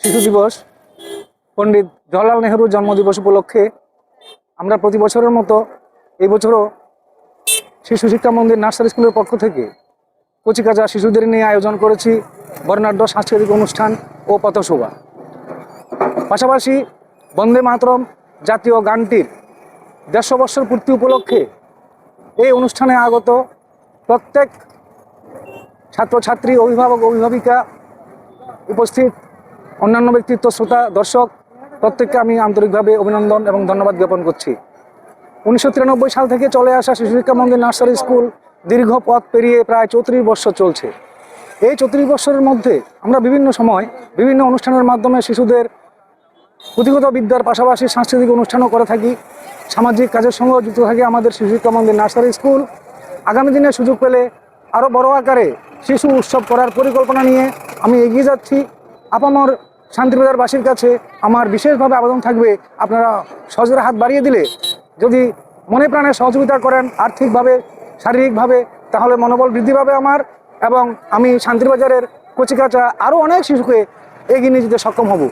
শিশু দিবস। পণ্ডিত জওয়াহরলাল নেহরুর জন্মদিবস উপলক্ষে আমরা প্রতি বছরের মতো এই বছরও শিশু শিক্ষা মন্দির নার্সারি স্কুলের পক্ষ থেকে কচিকাচা শিশুদের নিয়ে আয়োজন করেছি বর্ণাঢ্য সাংস্কৃতিক অনুষ্ঠান ও পথসভা। পাশাপাশি বন্দে মাতরম জাতীয় গানটির দেড়শো বৎসর পূর্তি উপলক্ষে এই অনুষ্ঠানে আগত প্রত্যেক ছাত্রছাত্রী, অভিভাবক অভিভাবিকা উপস্থিত অন্যান্য ব্যক্তিত্ব, শ্রোতা, দর্শক, প্রত্যেককে আমি আন্তরিকভাবে অভিনন্দন এবং ধন্যবাদ জ্ঞাপন করছি। উনিশশো তিরানব্বই সাল থেকে চলে আসা শিশু শিক্ষা মন্দির নার্সারি স্কুল দীর্ঘ পথ পেরিয়ে প্রায় চৌত্রিশ বছর চলছে। এই চৌত্রিশ বছরের মধ্যে আমরা বিভিন্ন সময় বিভিন্ন অনুষ্ঠানের মাধ্যমে শিশুদের পুঁথিগত বিদ্যার পাশাপাশি সাংস্কৃতিক অনুষ্ঠানও করে থাকি। সামাজিক কাজের সঙ্গেও যুক্ত থাকে আমাদের শিশু শিক্ষা মন্দির নার্সারি স্কুল। আগামী দিনে সুযোগ পেলে আরও বড় আকারে শিশু উৎসব করার পরিকল্পনা নিয়ে আমি এগিয়ে যাচ্ছি। আপামর শান্তিবাজারবাসীর কাছে আমার বিশেষভাবে আবেদন থাকবে, আপনারা সহজের হাত বাড়িয়ে দিলে, যদি মনে প্রাণে সহযোগিতা করেন আর্থিকভাবে, শারীরিকভাবে, তাহলে মনোবল বৃদ্ধি পাবে আমার এবং আমি শান্তিবাজারের কচিকাচা আরও অনেক শিশুকে এগিয়ে নিয়ে যেতে সক্ষম হব।